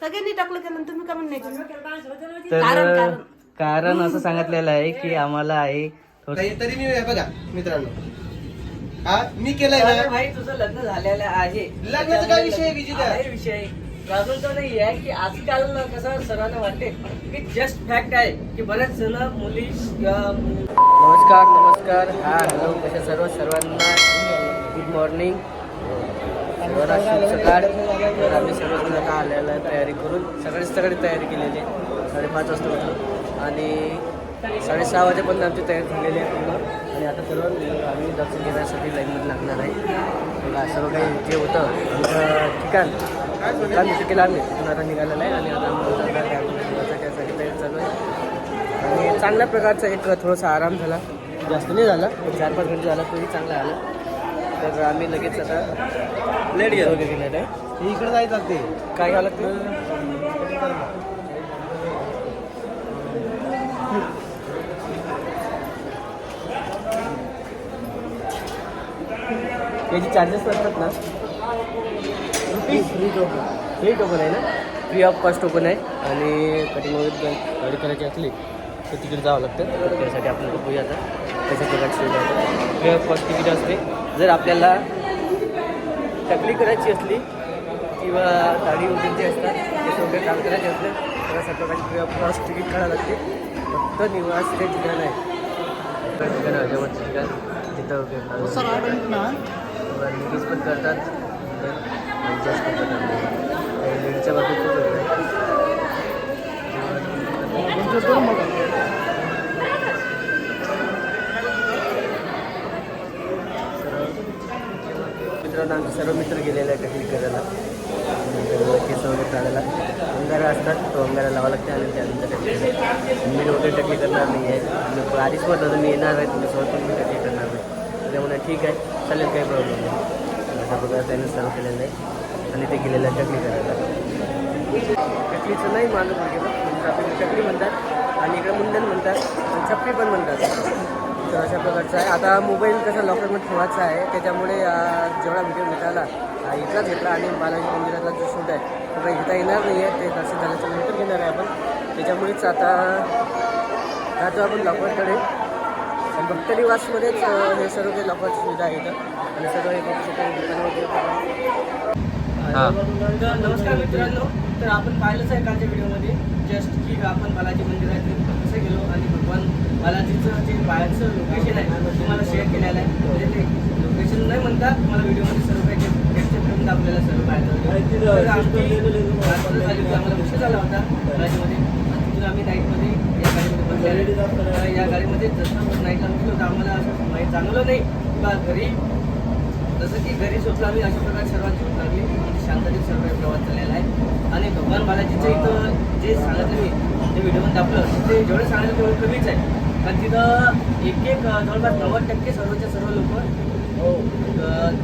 सगळ्यांनी टाकलं केलं आणि तुम्ही का म्हणून नाही केलं? तर कारण कारण. कारण असं सांगितलेलं आहे की आम्हाला आहे थोडं- तरी तरी मी बघा मित्रांनो. हा मी केलंय ना भाई तुझं लग्न झालेलं आहे. लग्नाचा काय विषय आहे, विजिता? आहे विषय. अजून तो नाही आहे की आजकाल कसं सर्वांना वाटते की जस्ट फॅक्ट आहे की बरेच जण मुली नमस्कार नमस्कार. हा हॅलो कशा सर्व सर्वांना? गुड मॉर्निंग सर्वांना सकाळ. तर आम्ही सर्वजण आता आलेलं आहे तयारी करून. सकाळी सकाळी तयारी केलेली आहे. साडेपाच वाजता उठलो. आणि साडेसहा वाजेपर्यंत आमची तयारी झालेली आहे पूर्ण. आणि आता सर्व आम्ही दर्शन घेण्यासाठी लाईनमध्ये लागणार आहे. बघा सर्व काही जे होतं आमचं ठिकाण ठिकाण निश्चित केलं आम्ही. तिथून आता निघालेलं आहे. आणि आता आम्ही त्यासाठी तयारी चालू आहे. आणि चांगल्या प्रकारचा एक थोडासा आराम झाला. जास्त नाही झाला चार पाच घंटे झाला तरी चांगला आला तर आम्ही लगेच आता लेट गेलो गेलेलं आहे इकडे जायचं ते काय घ्यावं लागतं याचे चार्जेस असतात ना? फ्री टोकन फ्री टोकन आहे ना? फ्री ऑफ कॉस्ट टोकन आहे. आणि कटिंग वगैरे गाडी करायची असली तर तिकडे जावं लागतं. तर त्यासाठी आपल्याला बघूया आता. कशा प्रकारची फ्री ऑफ कॉस्ट तिकीट असते. जर आपल्याला टकली करायची असली किंवा गाडी वगैरे जे असतात ते सगळे काम करायचे असले तर फ्री ऑफ कॉस्ट तिकीट काढावं लागते. फक्त निवास ते ठिकाण आहे. त्या ठिकाण अजबत ठिकाण तिथं वगैरे लेडीज पण करतात करतात लेडीजच्या बाबतीत खूप वेगळं आहे. आमचे सर्व मित्र गेलेले आहे टकली करायला. केस वगैरे काढायला अंगारा असतात तो अंगारा लावा लागते आणि त्यानंतर टकली मी वगैरे टकली करणार नाही आहे. आधीच म्हटलं मी येणार आहे तुमच्यासोबत पण मी टकली करणार नाही. त्यामुळे ठीक आहे चालेल काही प्रॉब्लेम नाही. अशा प्रकारे त्याने सर्व केलेलं आहे आणि ते गेलेलं आहे टकली करायला. टकलीचं नाही मानू आहे गेलं म्हणजे टकली म्हणतात आणि इकडे मुंडन म्हणतात आणि चपली पण म्हणतात. तर अशा प्रकारचं आहे. आता मोबाईल कसा लॉकरमध्ये ठेवायचा आहे त्याच्यामुळे जेवढा व्हिडिओ घेताला इथलाच घेतला आणि बालाजी मंदिरातला जो शूट आहे तो काही घेता येणार नाही आहे ते दर्शन झाल्याच्यानंतर घेणार आहे आपण. त्याच्यामुळेच आता जातो आपण लॉकरकडे आणि भक्त निवासमध्येच अं, हे सर्व काही लॉकरची सुविधा आहे इथं आणि सर्व हे दुकानं वगैरे नमस्कार मित्रांनो तर आपण पाहिलंच आहे कालच्या व्हिडिओमध्ये जस्ट की आपण बालाजी मंदिरात कसं गेलो आणि भगवान बालाजीचं जे बाहेरचं लोकेशन आहे तुम्हाला शेअर केलेलं आहे. म्हणजे ते लोकेशन नाही म्हणता तुम्हाला व्हिडिओमध्ये सर्व काही गेटच्यापर्यंत आपल्याला सर्व बाहेर आम्हाला उशीर झाला होता बालाजीमध्ये. तिथून आम्ही नाईटमध्ये या गाडीमध्ये बसलेलो. या गाडीमध्ये जसं नाईटला उठलो तर आम्हाला असं माहीत जाणवलं नाही किंवा घरी जसं की घरी सुटला आम्ही अशा प्रकारे सर्वात झोप लागली. म्हणजे शांततेत सर्व प्रवास चाललेला आहे. आणि भगवान बालाजीचं इथं जे सांगितलं मी ते व्हिडिओमध्ये दाखवलं ते जेवढं सांगितलं तेवढं कमीच आहे. कारण तिथं एक एक जवळपास नव्वद टक्के सर्वच्या सर्व लोक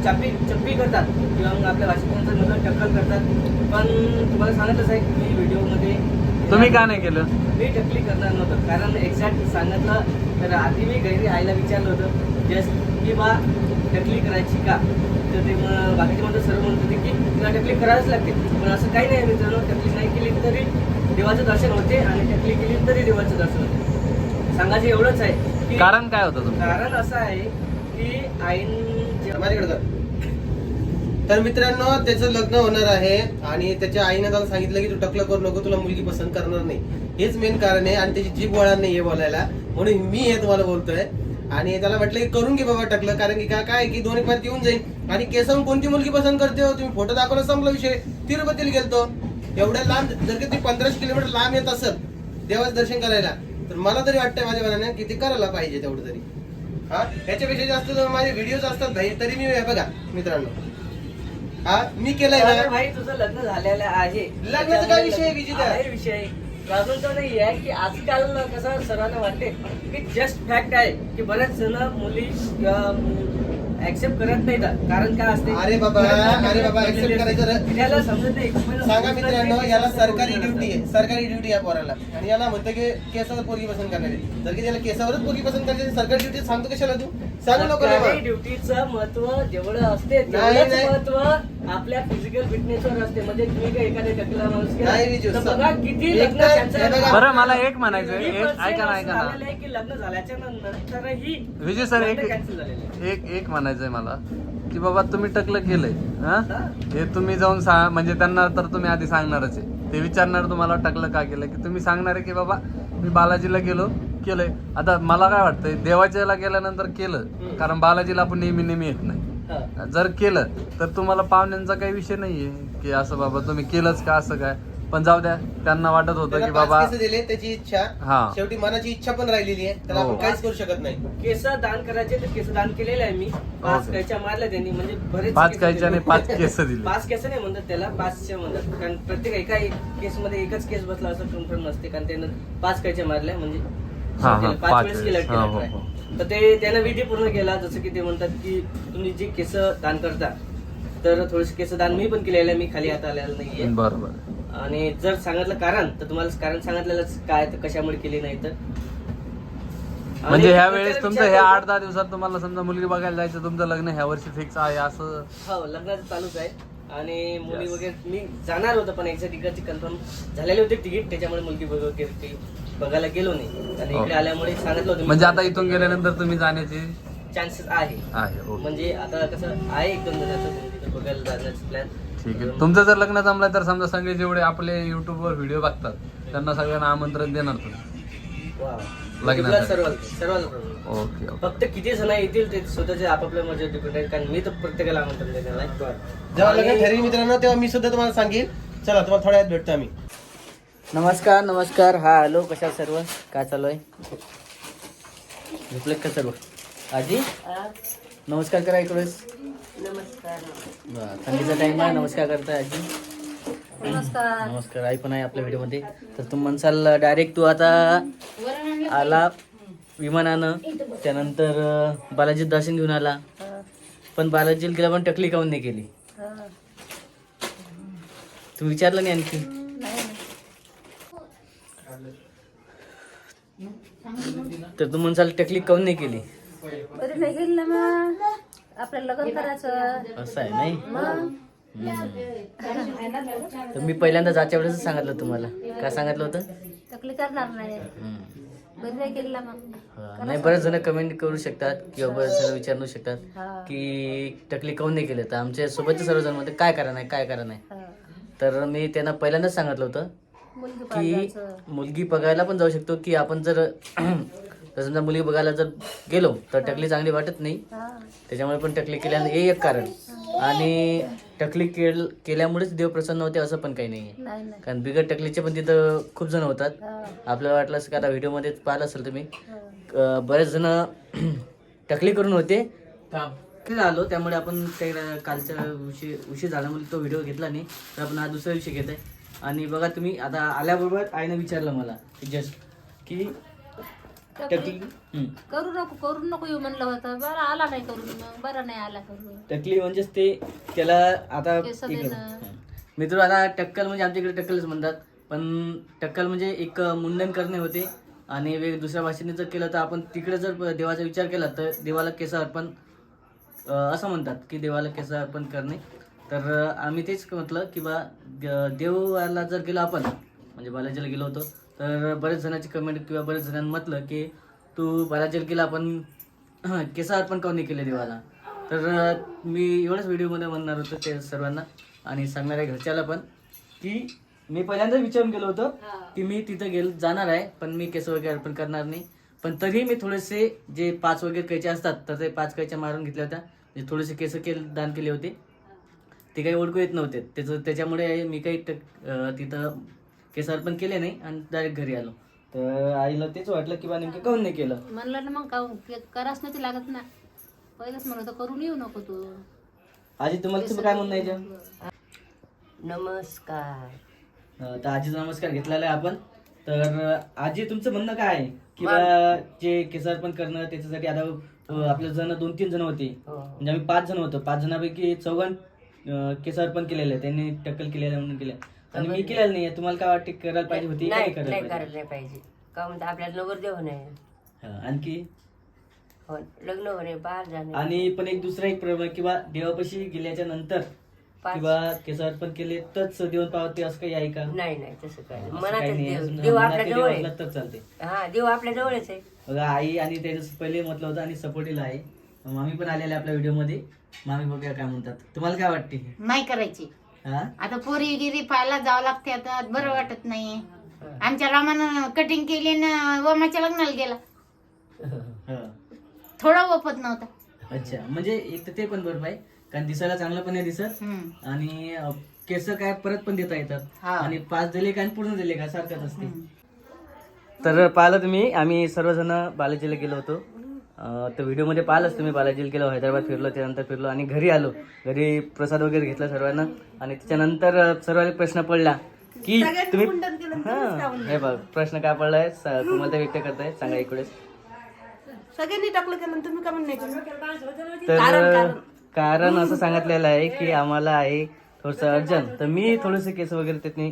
चप्पी चप्पी करतात. किंवा मग आपल्या भाषेतून मधून टक्कल करतात. पण तुम्हाला सांगितलंच आहे की मी व्हिडिओमध्ये तुम्ही का नाही केलं? मी टकली करणार नव्हतं. कारण एक्झॅक्ट सांगितलं तर आधी मी घरी आईला विचारलं होतं जस्ट की बा टकली करायची का? तर ते मग बाकीचे म्हणतात सर्व म्हणत होते की तुला टकली करावीच लागते. पण असं काही नाही मित्रांनो टकली नाही केली तरी देवाचं दर्शन होते आणि टकली केली तरी देवाचं दर्शन होते. सांगायचं एवढंच आहे की कारण काय होतं तुमचं? कारण असं आहे की आईन जे-. तर मित्रांनो त्याचं लग्न होणार आहे आणि त्याच्या आईने त्याला सांगितलं की तू टकलं करू नको तुला मुलगी पसंत करणार नाही. हेच मेन कारण आहे आणि त्याची जीभ वळणार नाही बोलायला. म्हणून मी हे तुम्हाला बोलतोय. आणि त्याला म्हटलं की करून घे बाबा टकलं कारण की काय काय की दोन एक येऊन जाईल आणि केसाहून कोणती मुलगी पसंत करते हो? तुम्ही फोटो दाखवला संपला विषय. तिरुपतीला गेलतो. एवढ्या लांब जर का ती पंधराशे किलोमीटर लांब येत असेल देवाचं दर्शन करायला तर मला तरी वाटतंय माझ्या मनाने की ते करायला पाहिजे तेवढं तरी. हा? याच्यापेक्षा जास्त जर माझे व्हिडिओज असतात भाई तरी मी हे बघा मित्रांनो. हा? मी केलंय ना? भाई तुझं लग्न झालेलं आहे. लग्नाचा काय विषय आहे, विजिता? आहे विषय. अजून तो नाही आहे की आजकाल कसं सर्वांना वाटते की जस्ट फॅक्ट आहे की बरेच जण मुली ऍक्सेप्ट करत नाहीत कारण काय असते? अरे बाबा, अरे बाबा, accept करायचं त्याला समजत नाही. सांगा मित्रांनो याला सरकारी ड्युटी आहे. सरकारी ड्युटी आहे पोराला. आणि याला म्हणतं की केसावर पोरगी पसंत करणार. जर की त्याला केसावरच पोरगी पसंत करायची सरकारी ड्युटी सांगतो कशाला तू? सांगू नको बा. ड्युटीचं महत्त्व जेवढं असते नाही, तेवढंच नाही. महत्त्व आपल्या फिजिकल फिटनेसवर असते म्हणजे तुम्ही काय एखाद्या टकला माणूस केला, नाही रिजू, तर सर. बघा किती एक लग्न तर- त्यांचं- हे बघा. बरं मला एक म्हणायचं किती एक ऐका ना ऐका ना झालेलं आहे की लग्न झाल्याच्या नंतरही विजय सर एक कॅन्सल झालेले आहे. एक एक म्हणायचंय मला की बाबा तुम्ही टकलं केलंय हा हे तुम्ही जाऊन सा म्हणजे त्यांना तर तुम्ही आधी सांगणारच आहे ते विचारणार तुम्हाला टकलं का केलं की तुम्ही सांगणार आहे की बाबा मी बालाजीला गेलो केलंय आता मला काय वाटतंय देवाच्याला गेल्यानंतर केलं कारण बालाजीला आपण नेहमी नेहमी येत नाही. जर केलं तर तुम्हाला पाहुण्यांचा काही विषय नाहीये की असं बाबा तुम्ही केलंच का असं काय. पण जाऊ द्या त्यांना वाटत होतं की बाबा केस दिले त्याची इच्छा. हा. शेवटी मनाची इच्छा पण राहिलेली आहे. त्याला हो. आपण काहीच करू शकत नाही. केस दान करायचे तर केस दान केलेले आहे मी. पाच ओके. कैच्या मारल्या त्यांनी म्हणजे बरेच पाच केस दिले. नाही, पाच केस दिले. पाच केस नाही म्हणतात त्याला पाचशे म्हणतात कारण प्रत्येक एका केस मध्ये एकच केस बसला असं कन्फर्म नसते. कारण त्यानं पाच कैच्या मारल्या म्हणजे हा, हा, केलं, पाच पाच वेळेस वेळेस. केलं हा, हो, हो. try. तर ते त्यानं विधी पूर्ण केला जसं की ते म्हणतात की तुम्ही जे केस दान करता तर थोडेसे केस दान मी पण केलेलं आहे मी खाली आता आलेलं नाहीये बरोबर आणि जर सांगितलं कारण तर तुम्हाला कारण सांगितलेलंच काय तर कशामुळे केली नाही तर म्हणजे ह्या त्याचा वेळेस तुमचं विचार करतो- आठ दहा दिवसात तुम्हाला समजा मुलगी बघायला जायचं तुमचं लग्न ह्या वर्षी फिक्स आहे असं हो लग्नाचं चालूच आहे आणि मुली. वगैरे मी जाणार होतो पण एक्झॅक्ट तिकडची कन्फर्म झालेले होते तिकीट त्याच्यामुळे मुलगी वगैरे ते बघायला गेलो नाही. आणि इकडे. आल्यामुळे सांगितलं होतं म्हणजे आता इथून गेल्यानंतर तुम्ही जाण्याची चान्सेस आहे. म्हणजे आता कसं आहे एकदम बघायला जाण्याचं प्लॅन ठीक आहे. तुमचं जर लग्न जमलं तर समजा सगळे जेवढे आपले युट्यूबवर व्हिडिओ बघतात त्यांना सगळ्यांना आमंत्रण देणार तुम्ही. लग्नासाठी. सर्व सर्वांना ओके ओके. फक्त किती जण येतील ते स्वतःच्या आपापल्या मर्जी डिपेंड आहे कारण मी तर प्रत्येकाला आमंत्रण देणार जेव्हा लग्न ठरेल मित्रांनो तेव्हा मी सुद्धा तुम्हाला सांगेन चला तुम्हाला थोड्या वेळात भेटतो आम्ही. नमस्कार नमस्कार. हा हॅलो कशा सर्व? काय चालू आहे? झोपलेत का सर्व? आजी? नमस्कार करा इकडेच नमस्कार थंडीचा टाइम आहे. नमस्कार करताय आजी. नमस्कार. नमस्कार. आई पण आहे आपल्या व्हिडिओमध्ये तर तू म्हणसाल डायरेक्ट तू आता आला विमानानं. त्यानंतर अं, बालाजी दर्शन घेऊन आला. पण बालाजीला गेला पण टकली काऊन नाही केली तू विचारलं नाही आणखी? तर तू म्हणसाल टकली काऊन नाही केली बरं नाही गेली ना मग? आपल्याला लग्न करायचं. असं आहे नाही? तर मी पहिल्यांदा जायच्या वेळेस सांगितलं तुम्हाला. काय सांगितलं होतं? तकली करणार नाही. हम्म. बरं नाही मग. हा, बरेच जण कमेंट करू शकतात किंवा बरेच जण विचारू शकतात हा. की टकली काऊन नाही केलं? तर आमच्या सोबतचे सर्वजण म्हणते काय करा नाही काय करा नाही. हा. तर मी त्यांना पहिल्यांदाच सांगितलं होतं मुलगी की. मुलगी बघायला पण जाऊ शकतो की आपण जर समजा मुलगी बघायला जर गेलो तर टकली चांगली वाटत नाही. हा. त्याच्यामुळे पण टकली केल्यानं हे एक कारण. आणि टकली केल केल्यामुळेच देव प्रसन्न होते असं पण काही नाही आहे नाही नाही. कारण बिगर टकलीचे पण तिथं खूप जण होतात. हा. आपल्याला वाटलं असं का आता व्हिडिओमध्ये पाहिलं असेल तुम्ही. अं, बरेच जण टकली करून होते. ते आलो त्यामुळे आपण काही कालच्या उशीर उशीर झाल्यामुळे तो व्हिडिओ घेतला नाही. तर आपण हा दुसरा विषय घेत आहे आणि बघा तुम्ही आता आल्याबरोबर आईने विचारलं मला जस्ट की हम्म. करू नको करू नको येऊ म्हणलं होतं बरं आला नाही करून मग बरं नाही आला करून टकली म्हणजेच ते त्याला आता केस इकडं. देणं. हं. मित्र आता टक्कल म्हणजे आमच्या इकडे टक्कलच म्हणतात पण टक्कल म्हणजे एक मुंडन करणे होते आणि वेग दुसऱ्या भाषेने जर केलं तर आपण तिकडे जर देवाचा विचार केला तर देवाला केस अर्पण अं, असं म्हणतात की देवाला केस अर्पण करणे तर अं, आम्ही तेच म्हटलं की बा देवाला जर गेलो आपण म्हणजे बालाजीला गेलो होतो तर बरेच जणांची कमेंट किंवा बरेच जणांनी म्हटलं की तू बालाजीला गेला आपण केस अर्पण नाही केले देवाला? तर मी एवढ्याच व्हिडिओमध्ये म्हणणार होतो ते सर्वांना आणि सांगणार आहे घरच्याला पण की मी पहिल्यांदा विचारून गेलो होतो की मी तिथं गेल जाणार आहे पण मी केस वगैरे अर्पण करणार नाही. पण तरीही मी थोडेसे जे पाच वगैरे कैचे असतात तर ते पाच कैच्या मारून घेतल्या होत्या. म्हणजे थोडेसे केस केल दान केले होते. ते काही ओळखू येत नव्हते. त्याचं त्याच्यामुळे मी काही तिथं केस अर्पण केले नाही आणि डायरेक्ट घरी आलो. तर आईला तेच वाटलं की बा नेमकं काऊन नाही केलं? म्हणलं ना मग का कराच नाही लागत ना. पहिलेच म्हणलं होतं करून येऊ नको तू. आजी तुम्हाला तुम्ही काय म्हणणं आहे याच्यावर? नमस्कार. अं, तर आजीचा नमस्कार घेतलेला आहे आपण. तर आजी तुमचं म्हणणं काय आहे? किंवा जे केसार्पण करणं त्याच्यासाठी आता अं, आपले जण दोन तीन जण होते. हो. म्हणजे आम्ही पाच जण होतो. पाच जणांपैकी चौघां केसार्पण केलेलं आहे. त्यांनी टक्कल केलेलं म्हणून केलं आणि मी केलेलं नाही तुम्हाला काय वाटते करायला पाहिजे होती नाही करायला पाहिजे? का म्हणतो आपल्याला नवरदेव नाही? हा, आणखी? हो लग्न होणे बाहेर जाणे आणि पण एक दुसरा एक प्रॉब्लेम किंवा देवापाशी गेल्याच्यानंतर पाच. किंवा केसावर पण केले तरच देऊन पावते असं काही आहे का? नाही नाही तसं काय नाही. असं मनातच काही नाही. देव समजा देव मनात आपल्या देव जवळ असला आहे तर चालते हा देव आपल्या जवळच आहे. बघा आई आणि त्याच्या पहिले म्हटलं होतं आणि सपोर्टीला आहे. मामी पण आलेले आपल्या व्हिडिओमध्ये मामी बघूया काय म्हणतात. तुम्हाला काय वाटते नाही करायची. आता पोरी गिरी पाहायला जावं लागते आता बरं वाटत नाही. आमच्या रामानं कटिंग केली ना वमाच्या लग्नाला गेला. हा. थोडा वपत नव्हता. अच्छा म्हणजे एक तर ते पण बरोबर आहे कारण दिसायला चांगलं पण नाही दिसत. हम्म. आणि अ, केस काय परत पण देता येतात. हा. आणि पाच दिले का आणि पूर्ण दिले का सारखंच असते. तर पाहिलं तुम्ही आम्ही सर्वजण बालाजीला गेलो होतो. तर व्हिडिओमध्ये पाहिलंच तुम्ही बालाजीला गेलो हैदराबाद फिरलो त्यानंतर फिरलो आणि घरी आलो. घरी प्रसाद वगैरे घेतला सर्वांना. आणि त्याच्यानंतर सर्वांना प्रश्न पडला की तुम्ही हां हे बघ प्रश्न काय पडलाय? स- तुम्हाला ते व्यक्त करताय सांगा इकडेच सगळ्यांनी टाकलं केलं तुम्ही का म्हणून नाही केलं? तर कारण असं सांगितलेलं आहे की आम्हाला आहे थोडस अर्जंट. तर मी थोडेसे केस वगैरे त्यांनी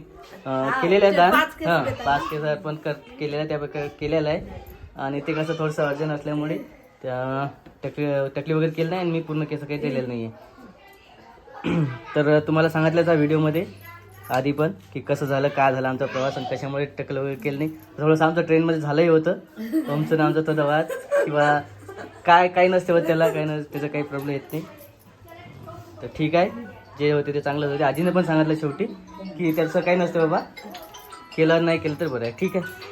केलेले आहेत दान. हां पाच केस अर्पण कर केलेलं आहे त्यापैकी केलेलं आहे. आणि ते कसं थोडंसं अर्जंट असल्यामुळे त्या टकली टकली वगैरे केलं नाही आणि मी पूर्ण केस काही दिलेलं नाही आहे तर तुम्हाला सांगितलं त्या व्हिडिओमध्ये आधी पण की कसं झालं काय झालं आमचा प्रवास आणि कशामुळे टकलं वगैरे केलं नाही. थोडंसं आमचं ट्रेनमध्ये झालंही होतं. तुमचं आणि आमचं तो किंवा काय काही नसते होत त्याला काही नसते त्याचा काही प्रॉब्लेम येत नाही. तर ठीक आहे जे होते ते चांगलं होते. आजीने पण सांगितलं शेवटी की त्याचं काही नसतं बाबा. केलं नाही केलं तर बरं आहे. ठीक आहे.